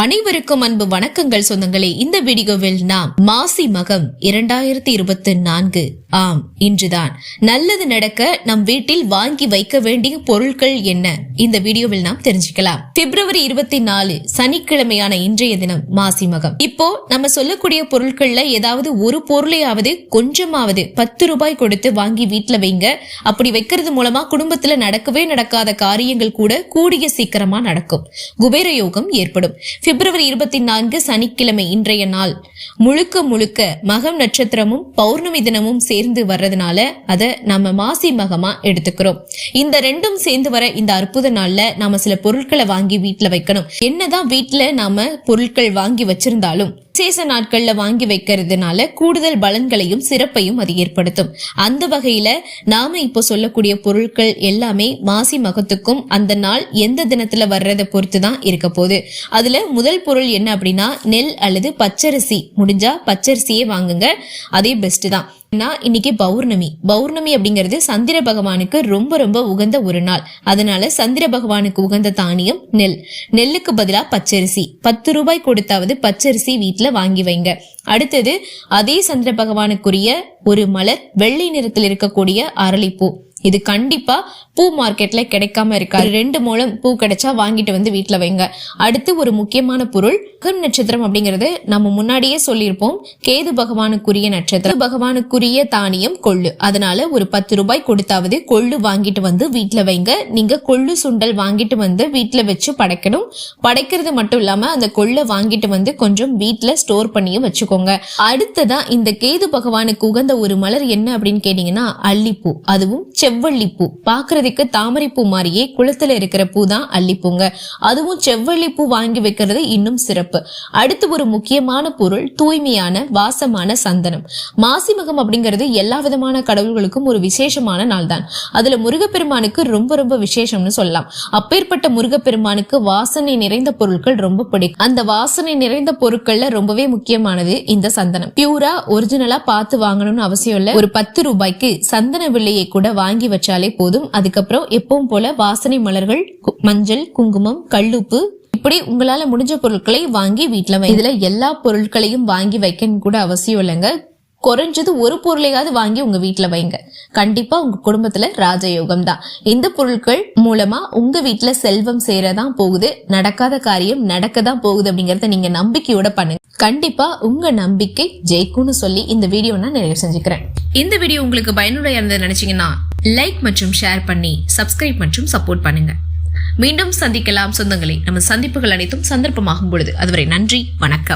அனைவருக்கும் அன்பு வணக்கங்கள் சொந்தங்களே. இந்த வீடியோவில் நாம் மாசி மகம் இரண்டாயிரத்தி இருபத்தி நான்கு ஆம் இன்றுதான். நல்லது நடக்க நம் வீட்டில் வாங்கி வைக்க வேண்டிய பொருட்கள் என்ன? இந்த வீடியோவில் நாம் தெரிஞ்சுக்கலாம். பிப்ரவரி இருபத்தி நாலு சனிக்கிழமையான இன்றைய தினம் மாசி மகம். இப்போ நம்ம சொல்லக்கூடிய பொருட்கள்ல ஏதாவது ஒரு பொருளையாவது கொஞ்சமாவது பத்து ரூபாய் கொடுத்து வாங்கி வீட்டுல வைங்க. அப்படி வைக்கிறது மூலமா குடும்பத்துல நடக்கவே நடக்காத காரியங்கள் கூட கூடிய சீக்கிரமா நடக்கும். குபேர யோகம் ஏற்படும். பிப்ரவரி இருபத்தி நான்கு சனிக்கிழமை இன்றைய நாள். முழுக்க முழுக்க மகம் நட்சத்திரமும் பௌர்ணமி தினமும் சேர்ந்து வர்றதுனால அதை நம்ம மாசி மகமா எடுத்துக்கிறோம். இந்த ரெண்டும் சேர்ந்து வர இந்த அற்புத நாள்ல நாம சில பொருட்களை வாங்கி வீட்டுல வைக்கணும். என்னதான் வீட்டுல நாம பொருட்கள் வாங்கி வச்சிருந்தாலும் விசேஷ நாட்கள்ல வாங்கி வைக்கிறதுனால கூடுதல் பலன்களையும் சிறப்பையும் அது ஏற்படுத்தும். அந்த வகையில நாம இப்போ சொல்லக்கூடிய பொருட்கள் எல்லாமே மாசி மகத்துக்கும் அந்த நாள் எந்த தினத்துல வர்றதை பொறுத்து தான் இருக்க போகுது. அதுல முதல் பொருள் என்ன அப்படின்னா நெல் அல்லது பச்சரிசி. முடிஞ்சா பச்சரிசியே வாங்குங்க. அதே பெஸ்ட் தான். இன்னைக்கு பௌர்ணமி. பௌர்ணமி அப்படிங்கிறது சந்திர பகவானுக்கு ரொம்ப ரொம்ப உகந்த ஒரு நாள். அதனால சந்திர பகவானுக்கு உகந்த தானியம் நெல். நெல்லுக்கு பதிலா பச்சரிசி. பத்து ரூபாய் கொடுத்தாவது பச்சரிசி வாங்கி வைங்க. அடுத்தது அதே சந்திர பகவானுக்குரிய ஒரு மலர் வெள்ளை நிறத்தில் இருக்கக்கூடிய அரளிப்பூ. இது கண்டிப்பா பூ மார்க்கெட்ல கிடைக்காம இருக்காது ரெண்டு மூலம் பூ கிடைச்சா வாங்கிட்டு வந்து வீட்டுல வைங்க. அடுத்து ஒரு முக்கியமான பொருள் கண் நட்சத்திரம் அப்படிங்கிறது நம்ம முன்னாடியே சொல்லியிருப்போம். கேது பகவானுக்குரிய நட்சத்திரம். பகவானுக்குரிய தானியம் கொள்ளு. அதனால ஒரு பத்து ரூபாய் கொடுத்தாவது கொள்ளு வாங்கிட்டு வந்து வீட்டுல வைங்க. நீங்க கொள்ளு சுண்டல் வாங்கிட்டு வந்து வீட்டுல வச்சு படைக்கணும். படைக்கிறது மட்டும் இல்லாம அந்த கொள்ளை வாங்கிட்டு வந்து கொஞ்சம் வீட்டுல ஸ்டோர் பண்ணியும் வச்சுக்கோங்க. அடுத்ததா இந்த கேது பகவானுக்கு உகந்த ஒரு மலர் என்ன அப்படின்னு கேட்டீங்கன்னா அல்லிப்பூ. அதுவும் செவ்வள்ளிப்பூ. பாக்குறதுக்கு தாமரைப்பூ மாதிரியே குளத்துல இருக்கிற பூ தான் அல்லிப்பூங்க. அதுவும் செவ்வள்ளிப்பூ வாங்கி வைக்கிறது இன்னும் சிறப்பு. அடுத்து ஒரு முக்கியமான பொருள் தூய்மையான வாசமான சந்தனம். மாசிமகம் அப்படிங்கிறது எல்லா விதமான கடவுள்களுக்கும் ஒரு விசேஷமான நாள் தான் அதுல முருகப்பெருமானுக்கு ரொம்ப ரொம்ப விசேஷம்னு சொல்லலாம். அப்பேற்பட்ட முருகப்பெருமானுக்கு வாசனை நிறைந்த பொருட்கள் ரொம்ப பிடிக்கும். அந்த வாசனை நிறைந்த பொருட்கள்ல ரொம்பவே முக்கியமானது இந்த சந்தனம். பியூரா ஒரிஜினலா பார்த்து வாங்கணும்னு அவசியம் இல்ல. ஒரு பத்து ரூபாய்க்கு சந்தன வில்லையை கூட வாங்கி வச்சாலே போதும். அதுக்கப்புறம் எப்பவும் போல வாசனை மலர்கள் கு- மஞ்சள் குங்குமம் கல்லுப்பு இப்படி உங்களால முடிஞ்ச பொருட்களை வாங்கி வீட்டுல இதுல எல்லா பொருட்களையும் வாங்கி வைக்கணும் கூட அவசியம் இல்லைங்க. குறைஞ்சது ஒரு பொருளையாவது வாங்கி உங்க வீட்ல வைங்க. கண்டிப்பா உங்க குடும்பத்துல ராஜயோகம் தான். இந்த பொருட்கள் மூலமா உங்க வீட்டுல செல்வம் சேரதான் போகுது. நடக்காத காரியம் நடக்க தான் போகுது அப்படிங்கறத நீங்க நம்பிக்கையோட பண்ணுங்க. கண்டிப்பா உங்க நம்பிக்கை ஜெயிக்கும்னு சொல்லி இந்த வீடியோ நான் நிறைவு செஞ்சுக்கிறேன். இந்த வீடியோ உங்களுக்கு பயனுடைய இருந்தது நினைச்சீங்கன்னா லைக் மற்றும் ஷேர் பண்ணி சப்ஸ்கிரைப் மற்றும் சப்போர்ட் பண்ணுங்க. மீண்டும் சந்திக்கலாம் சொந்தங்களே. நம்ம சந்திப்புகள் அனைத்தும் சந்தர்ப்பமாகும் பொழுது. அதுவரை நன்றி வணக்கம்.